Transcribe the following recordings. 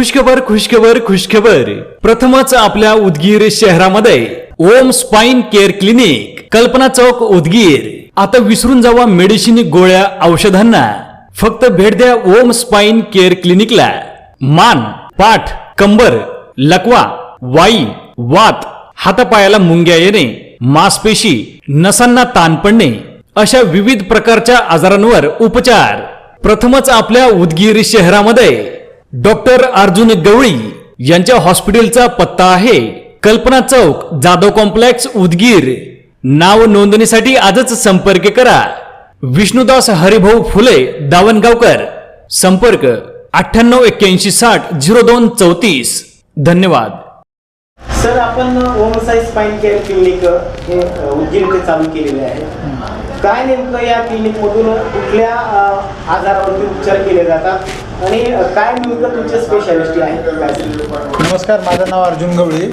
खुशखबर खुशखबर खुशखबर. प्रथमच आपल्या उदगीर शहरामध्ये ओम स्पाइन केअर क्लिनिक कल्पना चौक उदगीर. आता विसरून जावा मेडिसिन गोळ्या औषधांना. फक्त भेट द्या ओम स्पाइन केअर क्लिनिकला. मान पाठ कंबर लकवा वाई वात हातापायाला मुंग्या येणे मासपेशी नसांना ताण पडणे अशा विविध प्रकारच्या आजारांवर उपचार. प्रथमच आपल्या उदगीर शहरामध्ये डॉक्टर अर्जुन गवळी यांच्या हॉस्पिटलचा पत्ता आहे. कल्पना चौक जाधव कॉम्प्लेक्स उदगीर. नाव नोंदणीसाठी आजच संपर्क करा. विष्णुदास हरिभाऊ फुले दावणगावकर. संपर्क अठ्ठ्याण्णव एक्क्याऐंशी साठ झिरो दोन चौतीस. धन्यवाद. सर आपण Om Sai spine care clinic हे चालू केलेले आहे. काय नेमकं या क्लिनिकमधून कुठल्या आजारावरती उपचार केले जातात? आणि काय नेमकं तुमचे स्पेशालिस्टी आहे नमस्कार माझं नाव अर्जुन गवळी.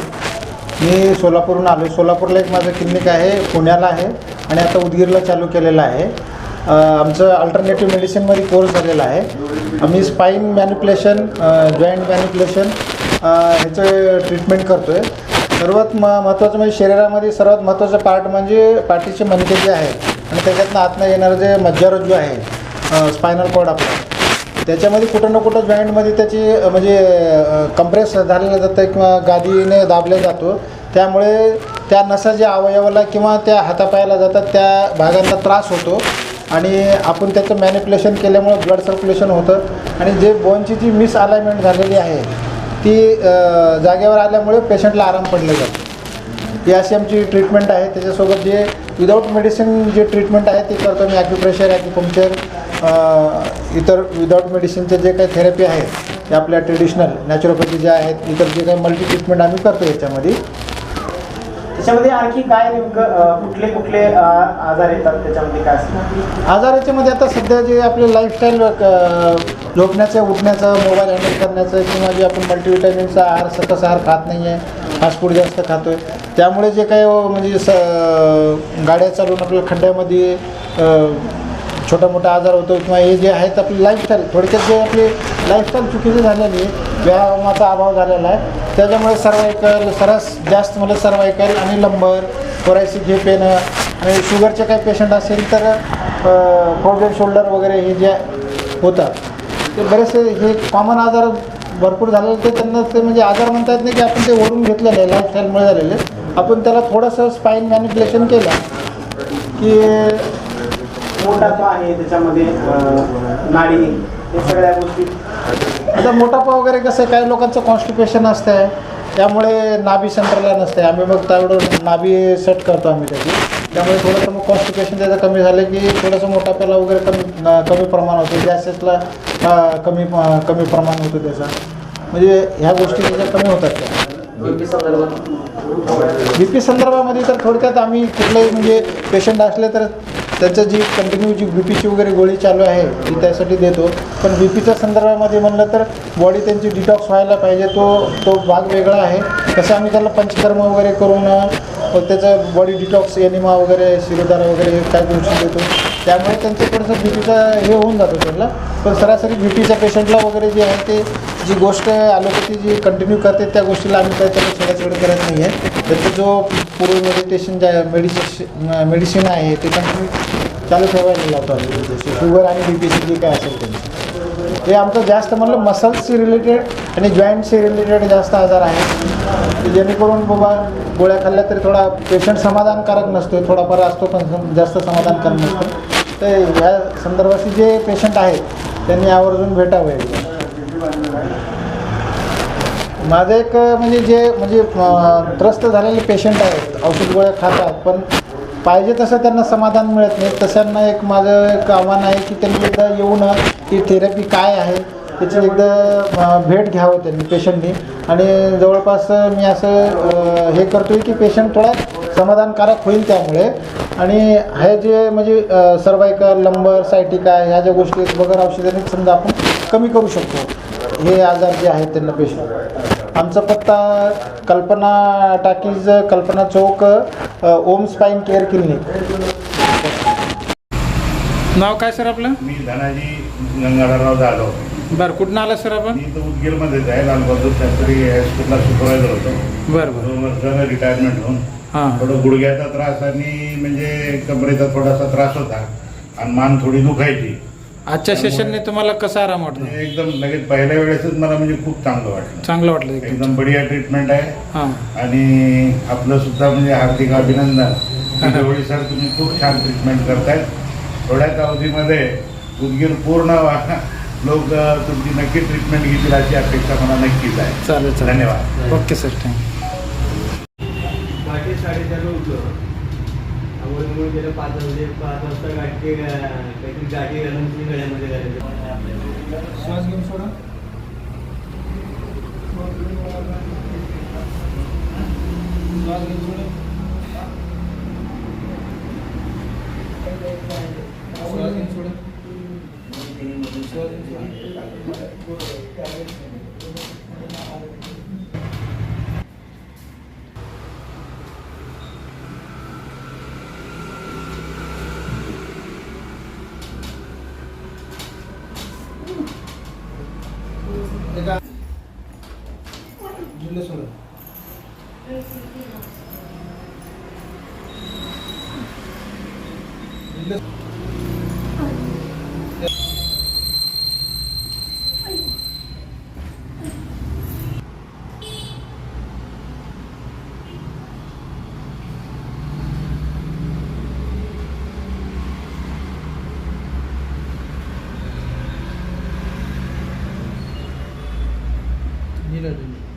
मी सोलापूरहून आलो. सोलापूरला एक माझं क्लिनिक आहे पुण्याला आहे आणि आता उदगीरला चालू केलेलं आहे. आमचं अल्टरनेटिव्ह मेडिसिनमध्ये कोर्स झालेला आहे. आम्ही स्पाईन मॅन्युप्युलेशन जॉईंट मॅन्युप्युलेशन ह्याचं ट्रीटमेंट करतो आहे सर्वात म महत्त्वाचं म्हणजे शरीरामध्ये सर्वात महत्त्वाचं पार्ट म्हणजे पाठीचे मणके जे आहे आणि त्याच्यातनं आतनं येणारं जे मज्जारज्जू आहे स्पायनल कॉर्ड आपला त्याच्यामध्ये कुठं ना कुठं जॉईंटमध्ये त्याची म्हणजे कंप्रेस झालेलं जातं किंवा गादीने दाबले जातो. त्यामुळे त्या नसा ज्या अवयवाला किंवा त्या हातापायाला जातात त्या भागांना त्रास होतो. आणि आपण त्याचं मॅनिप्युलेशन केल्यामुळं ब्लड सर्क्युलेशन होतं. आणि जे बोनची जी मिसअलाइनमेंट झालेली आहे ती जागेवर आल्यामुळे पेशंटला आराम पडले जातो ही अशी आमची ट्रीटमेंट आहे. त्याच्यासोबत जे विदाऊट मेडिसिन जे ट्रीटमेंट आहे ते करतो मी ॲक्युप्रेशर ॲक्युपंक्चर इतर विदाऊट मेडिसिनचे जे काही थेरपी आहे ते आपल्या ट्रेडिशनल नॅचरोपॅथी जे आहेत इतर जे काही मल्टी ट्रीटमेंट आम्ही करतो याच्यामध्ये. त्याच्यामध्ये आणखी काय नेमकं कुठले कुठले आजार येतात त्याच्यामध्ये काय आजार याच्यामध्ये आता सध्या जे आपले लाईफस्टाईल झोपण्याचं उठण्याचं मोबाईल हँडल करण्याचं किंवा जे आपण मल्टीविटॅमिनचा आहार सकस आहार खात नाही आहे फास्ट फूड जास्त खातो आहे त्यामुळे जे काही म्हणजे स गाड्या चालवून आपल्या खड्ड्यामध्ये छोटा मोठा आजार होतो किंवा हे जे आहेत आपली लाईफस्टाईल थोडक्यात जे आपली लाईफस्टाईल चुकीची झालेली आहे व्यायामाचा अभाव झालेला आहे. त्याच्यामुळे सर्वायकल सर्रास जास्त म्हणजे मला सर्वायकल आणि लंबर कोरायसी झेप येणं आणि शुगरचे काही पेशंट असेल तर फ्रोजन शोल्डर वगैरे हे जे होतात ते बरेचसे हे कॉमन आजार भरपूर झालेले ते त्यांना ते म्हणजे आजार म्हणता येत नाही की आपण ते ओढून घेतलेलं आहे लाईफस्टाईलमुळे झालेले आपण त्याला थोडंसं स्पाईन मॅनिप्युलेशन केलं. की मोठापा आहे त्याच्यामध्ये अ, नाडी हे सगळ्या गोष्टी. आता मोठापा वगैरे कसं आहे? काही लोकांचं कॉन्स्टिपेशन असतं आहे त्यामुळे नाभी सेंटरला नसते आम्ही मग तेवढं नाभी सेट करतो आम्ही त्याची. त्यामुळे थोडंसं मग कॉन्स्टिपेशन त्याचं कमी झालं की थोडंसं मोठाप्याला वगैरे कमी न- कमी प्रमाण होतं. गॅसेसला कमी कमी प्रमाण होतं त्याचा. म्हणजे ह्या गोष्टी त्याच्या कमी होतात त्या. बी पी संदर्भामध्ये तर थोडक्यात आम्ही कुठलंही म्हणजे पेशंट असले तर त्याचं जी कंटिन्यू जी बी पीची वगैरे गोळी चालू आहे ती त्यासाठी देतो. पण बी पीच्या संदर्भामध्ये म्हणलं तर बॉडी त्यांची डिटॉक्स व्हायला पाहिजे तो तो भाग वेगळा आहे. तसं आम्ही त्याला पंचकर्म वगैरे करून त्याचं बॉडी डिटॉक्स एनिमा वगैरे शिरोधारा वगैरे काय गोष्टी देतो. त्यामुळे त्यांचं थोडंसं बी पीचा हे होऊन जातो त्यांना. पण सरासरी बी पीच्या पेशंटला वगैरे जे आहे ते जी गोष्ट ॲलोपॅथी जी कंटिन्यू करते त्या गोष्टीला आम्ही काही त्याला सगळ्याचकडे करत नाही आहे. त्याचा जो पूर्व मेडिटेशन ज्या मेडिसिन मेडिसिन आहे ते कंटिन्यू चालू ठेवायला लावतो आम्ही जसे शुगर आणि बी पीची जे काय असेल त्यांचं हे आमचं जास्त म्हणलं मसल्सशी रिलेटेड आणि जॉईंटशी रिलेटेड जास्त आजार आहे जेणेकरून बाबा गोळ्या खाल्ल्या तरी थोडा पेशंट समाधानकारक नसतो थोडाफार असतो पण जास्त समाधानकारक नसतो. तर ह्या संदर्भाशी जे पेशंट आहेत त्यांनी आवर्जून भेटावं एकदा. माझं एक म्हणजे जे म्हणजे त्रस्त झालेले पेशंट आहेत औषध गोळ्या खातात पण पाहिजे तसं त्यांना समाधान मिळत नाही. तशांना एक माझं एक आव्हान आहे की त्यांनी एकदा येऊन की थेरपी काय आहे त्याची एकदा भेट घ्यावं त्यांनी पेशंटनी आणि जवळपास मी असं हे करतो आहे की पेशंट थोडा समाधानकारक होईल त्यामुळे. आणि हे जे म्हणजे सर्वायकल लंबर सायटिका ह्या ज्या गोष्टी आहेत वगैरे औषधांनी समजा आपण कमी करू शकतो. हे आजार जे आहेत त्यांना पेशंट आमचा पत्ता Kalpana talkies Kalpana Chowk Om spine care clinic. नाव काय सर आपलं? मी धनाजी गंगाधरराव जाधव. बरं कुठून आला सर आपण? उदगीरमध्येच आहे. लालबहादूर शास्त्री हायस्कूलला सुपरवायझर होतो. बरं बरं. रिटायरमेंट होऊन. थोडं गुडघ्याचा त्रास आणि म्हणजे कमरेचा थोडासा त्रास होता. आणि मान थोडी दुखायची. आजच्या सेशनने तुम्हाला कसा आराम वाटतो म्हणजे एकदम लगेच पहिल्या वेळेसच मला म्हणजे खूप चांगलं वाटलं. चांगलं वाटलं एकदम. बढिया ट्रीटमेंट आहे. हां. आणि आपलं सुद्धा म्हणजे हार्दिक अभिनंदन. सर तुम्ही खूप छान ट्रीटमेंट करतायत. थोड्याच अवधीमध्ये उदगीर पूर्ण लोक तुमची नक्की ट्रीटमेंट घेतील अशी अपेक्षा मला नक्कीच आहे. चालेल धन्यवाद. Okay sir. थँक्यू साडेचारला उठलो. आंघोळीमुळे गेलं पाच वाजले पाच वाजता गाठी काहीतरी गाठी घालून ती गळ्यामध्ये घालायची श्वास घेऊन सोडा. श्वास घेऊन सोडा. श्वास घेऊन सोडा. श्वास घेऊन सोडा. Wiedersehen.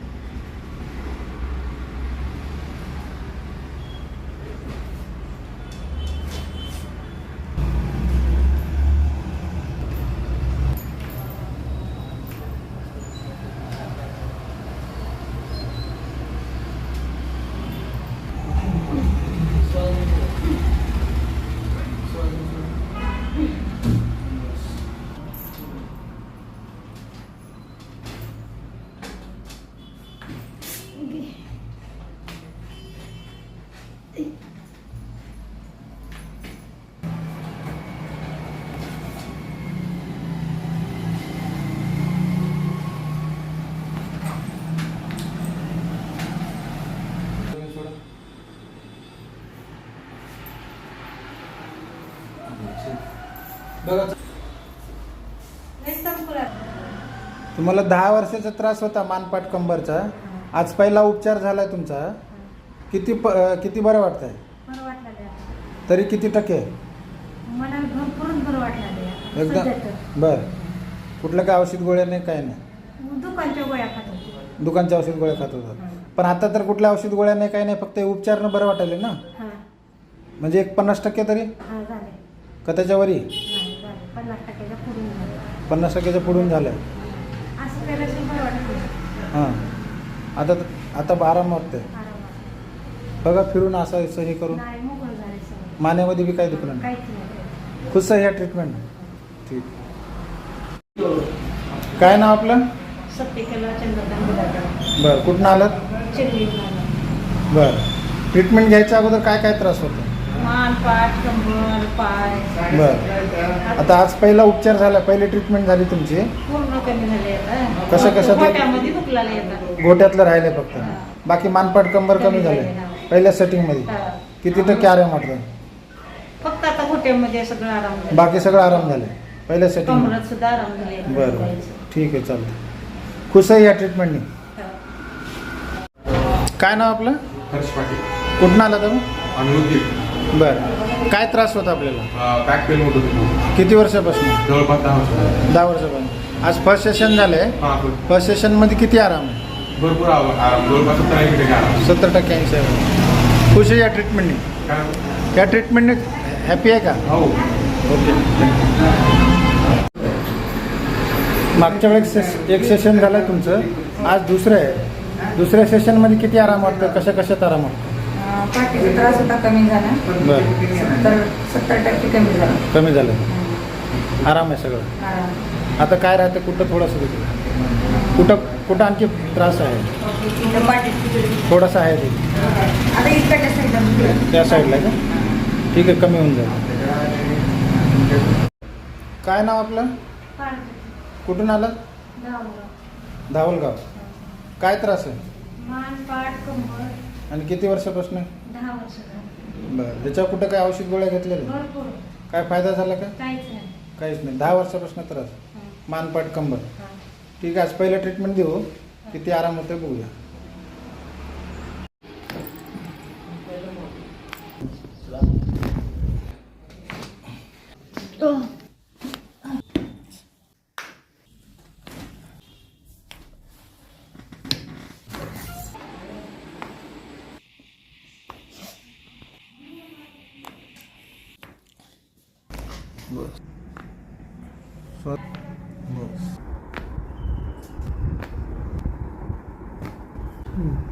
तुम्हाला दहा वर्षाचा त्रास होता मानपाट कंबरचा. आज पहिला उपचार झालाय तुमचा. किती प किती बरं वाटतंय? बरं वाटलं ते तरी किती टक्के? मला भरपूरच बरं वाटलं ते एकदम सध्या तर. बर. कुठलं काय औषध गोळ्या नाही काय नाही? दुकानच्या गोळ्या खात होते. दुकानच्या औषध गोळ्या खात होता. पण आता तर कुठल्या औषध गोळ्या नाही काय नाही फक्त हे उपचारनं बरं वाटायले ना? हां. म्हणजे एक पन्नास टक्के तरी? हां झाले. का त्याच्यावरही? नाही झाले. पन्नास टक्क्याच्या पुढून झाले. पन्नास टक्क्याच्या पुढून झालं. असं केल्याशिवाय बरं वाटत. नाही. हां. आता आता आराम वाटतंय आरामात. बघा फिरून असं हे करून. नाही मोकळं झाले सगळं. मानेमध्ये बी काही दुखलं नाही. काहीच नाही. खुश आहे ह्या ट्रीटमेंट ठीक. काय नाव आपलं? सत्यकेला चंद्रकांत गुलाबराव बरं कुठून आलं. चिरली बरं. ट्रीटमेंट घ्यायच्या अगोदर काय काय त्रास होतो? मान पाठ कंबर पाय. बरं. आता आज पहिला उपचार झाला पहिली ट्रीटमेंट झाली तुमची? पूर्ण कमी झाले आता. कसं कसं ते- दुखलाले गोट्यातलं राहिले फक्त. बाकी मानपाट कंबर कमी झाले. पहिल्या सेटिंगमध्ये हां. किती टक्के आराम वाटतं फक्त आता गोट्यामध्ये सगळं आराम झाला. बाकी सगळं आराम झालं. पहिल्या सेटिंग कमरात सुद्धा आराम झाले. बरं बरं. ठीक आहे चालतं खुश आहे या ट्रीटमेंटनी काय नाव आपलं? हर्ष पाटील. कुठून आला तुम्ही बरं. काय त्रास होता आपल्याला? बॅक पेन होत होती किती वर्षापासून? जवळपास दहा वर्ष दहा वर्षापासून. आज फर्स्ट सेशन झालंय. हां फर्स्ट सेशनमध्ये किती आराम? आहे भरपूर आव- आराम. जवळपास सत्तर ऐंशी टक्के आराम. सत्तर टक्के ऐंशी आहे. खुश आहे या ट्रीटमेंटने काय? या ट्रीटमेंटने हॅपी आहे का? हो. ओके मागच्या वेळेस एक सेशन झालं तुमचं. आज दुसरं आहे. दुसऱ्या सेशनमध्ये किती आराम वाटतं? कशा कशात आराम वाटतं? पाठीचा त्रास होता कमी झाला. बरं. सत्तर सत्तर टक्के कमी झाला. कमी झालं. आराम आहे सगळं. आराम. आता काय राहतं कुठं थोडंसं कुठं कुठं आणखी त्रास आहे? थोडासा आहे ते. त्या साईडला का? ठीक आहे कमी होऊन जाईल. काय नाव आपलं? कुठून आलं धावलं धावलगाव. काय त्रास आहे? आणि किती वर्षापासून. बरं त्याच्या कुठं काय औषध गोळ्या घेतलेल्या काय फायदा झाला का? काहीच नाही. दहा वर्षापासून त्रास. मानपाट कंबर. ठीक आहे आज पहिलं ट्रीटमेंट देऊ. किती आराम होतोय बघूया. बस 뭐. 음.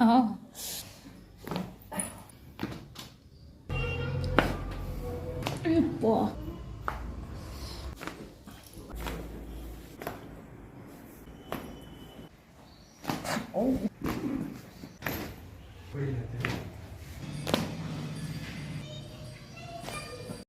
아. 예뻐.